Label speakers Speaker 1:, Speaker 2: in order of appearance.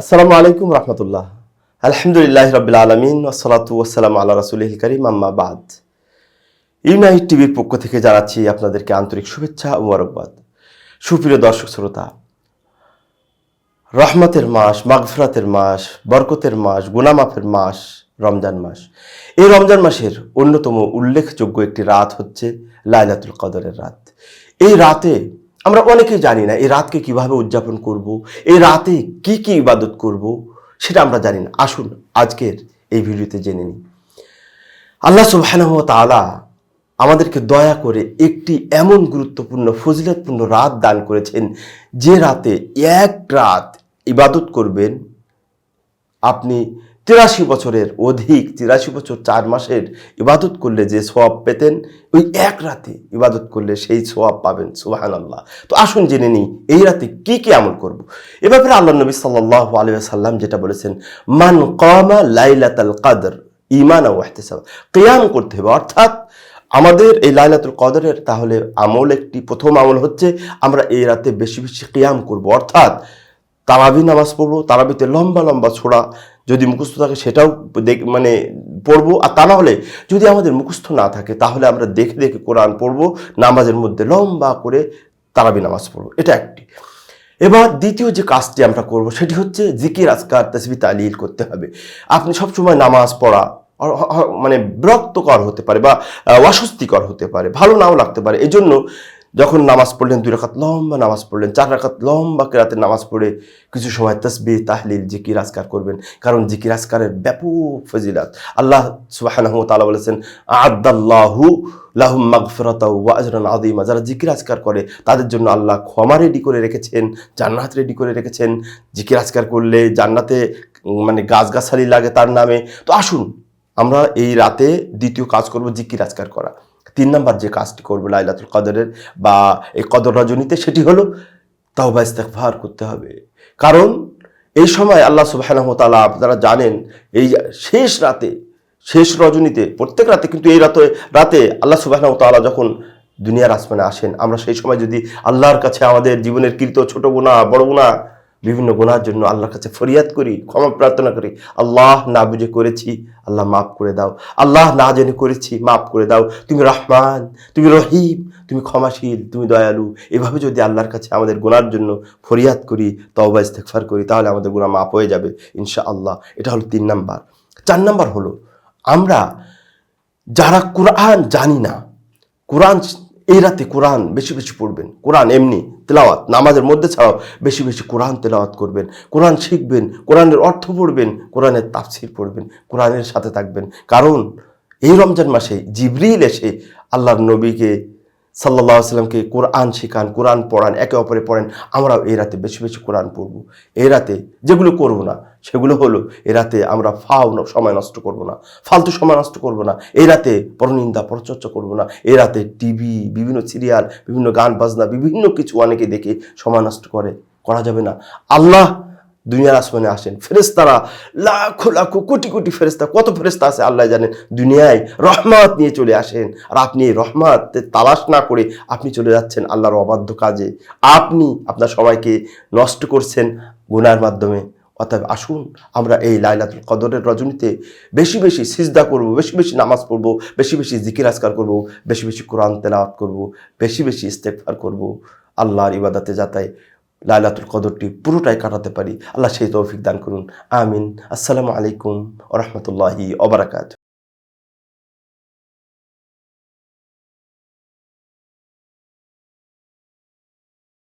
Speaker 1: আসসালামু আলাইকুম রহমতুল্লাহ। আলহামদুলিল্লাহ রবিল আলমিন ওসলাতু ওসালাম আল্লাহ রসুল করিম, আম্মা বাদ। ইউনাইট টিভির পক্ষ থেকে জানাচ্ছি আপনাদেরকে আন্তরিক শুভেচ্ছা ও মোবারকবাদ। সুপ্রিয় দর্শক শ্রোতা, রহমতের মাস, মাগফরাতের মাস, বরকতের মাস, গুনামাফের মাস, রমজান মাস। এই রমজান মাসের অন্যতম উল্লেখযোগ্য একটি রাত হচ্ছে লাইলাতুল কদরের রাত। এই রাতে আমরা অনেকেই জানি না এই রাতকে কীভাবে উদযাপন করব, এই রাতে কি কি ইবাদত করব, সেটা আমরা জানি না। আসুন আজকের এই ভিডিওতে জেনে নিই। আল্লাহ সুবহানাহু ওয়া তাআলা আমাদেরকে দয়া করে একটি এমন গুরুত্বপূর্ণ, ফজিলতপূর্ণ রাত দান করেছেন, যে রাতে এক রাত ইবাদত করবেন, আপনি তিরাশি বছরের অধিক, তিরাশি বছর চার মাসের ইবাদত করলে যে সোয়াব পেতেন, ওই এক রাতে ইবাদত করলে সেই সোয়াব পাবেন সুবাহান আল্লাহ তো আসুন জেনে নিই, এই রাতে কি কি আমল করব। এ ব্যাপারে আল্লাহ নবী সাল্লাহ আলিয়া সাল্লাম যেটা বলেছেন, মান কমা লাইলাতাল কাদর ইমান ও এহতেসাব কিয়াম করতে হবে, অর্থাৎ আমাদের এই লাইলাতুল কদরের তাহলে আমল একটি প্রথম আমল হচ্ছে, আমরা এই রাতে বেশি বেশি কিয়াম করব। অর্থাৎ তারাবি নামাজ পড়ব, তারাবিতে লম্বা লম্বা ছোড়া যদি মুখস্থ থাকে সেটাও দেখ মানে পড়ব। আর তা না হলে যদি আমাদের মুখস্থ না থাকে, তাহলে আমরা দেখে দেখে কোরআন পড়ব, নামাজের মধ্যে লম্বা করে তারাবি নামাজ পড়ব। এটা একটি। এবার দ্বিতীয় যে কাজটি আমরা করব, সেটি হচ্ছে জিকির, আজকার, তসবি, তালিল করতে হবে। আপনি সবসময় নামাজ পড়া মানে বিরক্তকর হতে পারে বা অস্বস্তিকর হতে পারে, ভালো নাও লাগতে পারে। এজন্য জন্য যখন নামাজ পড়লেন দুই রাকাত লম্বা নামাজ পড়লেন, চার রাকাত লম্বা কেরাতে নামাজ পড়ে কিছু সময় তসবি তাহলিল, জিকির, আজকার করবেন। কারণ জিকির, আজকারের ব্যাপক ফজিলাত। আল্লাহ সুবাহানাহু তাআলা বলেছেন আদাল্লাহু লাহুম মাগফিরাতা ওয়া আজরান আযীমা। যারা জিকির, আজকার করে, তাদের জন্য আল্লাহ ক্ষমা রেডি করে রেখেছেন, জান্নাত রেডি করে রেখেছেন। জিকির, আজকার করলে জান্নাতে মানে গাছগাছালি লাগে তার নামে। তো আসুন, আমরা এই রাতে দ্বিতীয় কাজ করব জিকির, আজকার করা। তিন নাম্বার যে কাজটি করব লাইলাতুল কদরের বা এই কদর রজনীতে, সেটি হলো তাওবা, ইস্তেগফার করতে হবে। কারণ এই সময় আল্লাহ সুবহানাহু ওয়া তাআলা আপনারা জানেন, এই শেষ রাতে, শেষ রজনীতে, প্রত্যেক রাতে কিন্তু এই রাতে রাতে আল্লাহ সুবহানাহু ওয়া তাআলা যখন দুনিয়ার আসমানে আসেন, আমরা সেই সময় যদি আল্লাহর কাছে আমাদের জীবনের কৃত ছোট গুণা বড় গুণা বিভিন্ন গুণার জন্য আল্লাহর কাছে ফরিয়াদ করি, ক্ষমা প্রার্থনা করি। আল্লাহ না বুঝে করেছি, আল্লাহ মাফ করে দাও। আল্লাহ না জেনে করেছি, মাফ করে দাও। তুমি রহমান, তুমি রহিম, তুমি ক্ষমাশীল, তুমি দয়ালু। এভাবে যদি আল্লাহর কাছে আমাদের গুনার জন্য ফরিয়াদ করি, তওবা, ইস্তেগফার করি, তাহলে আমাদের গুনাহ মাফ হয়ে যাবে ইনশা আল্লাহ এটা হলো তিন নাম্বার। চার নাম্বার হলো, আমরা যারা কোরআন জানি না, কোরআন এই রাতে কোরআন বেশি বেশি পড়বেন। কোরআন এমনি তেলাওয়াত, নামাজের মধ্যে ছাড়াও বেশি বেশি কোরআন তেলাওয়াত করবেন। কোরআন শিখবেন, কোরআনের অর্থ পড়বেন, কোরআনের তাফসির পড়বেন, কোরআনের সাথে থাকবেন। কারণ এই রমজান মাসে জিবরিল এসে আল্লাহর নবীকে সাল্লাহ সাল্লামকে কোরআন শেখান, কোরআন পড়ান, একে অপরে পড়েন, আমরাও এই রাতে বেশি বেশি কোরআন পড়ব। এই রাতে যেগুলো করব না, সেগুলো হলো এই রাতে আমরা ফাও সময় নষ্ট করব না, ফালতু সময় নষ্ট করব না, এই রাতে পরনিন্দা, পরচর্চা করব না, এই রাতে টিভি, বিভিন্ন সিরিয়াল, বিভিন্ন গান, বাজনা, বিভিন্ন কিছু অনেকে দেখে সময় নষ্ট করে, করা যাবে না। আল্লাহ দুনিয়ার আসমানে আসেন। ফেরেস্তারা লাখো লাখো কোটি কোটি ফেরেস্তা কত ফেরেস্তা আছে আল্লাহ জানেন। দুনিয়ায় রহমত নিয়ে চলে আসেন আর আপনি এই রহমত তালাশ না করে আপনি চলে যাচ্ছেন আল্লাহর অবাধ্য কাজে। আপনি আপনার সবাইকে নষ্ট করছেন গুনার মাধ্যমে। অতএব আসুন, আমরা এই লাইলাতুল কদরের রজনীতে বেশি বেশি সিজদা করব, বেশি বেশি নামাজ পড়ব, বেশি বেশি জিকির আজকার করব, বেশি বেশি কোরআন তেলাওয়াত করব, বেশি বেশি ইস্তেগফার করব। আল্লাহর ইবাদতে যাতায় লাইলাতুল কদরটি পুরোটাই কাটাতে পারি। আল্লাহ সেই তৌফিক দান করুন। আমিন। আসসালামু আলাইকুম ওরহমতুল্লাহি ওবরাকাত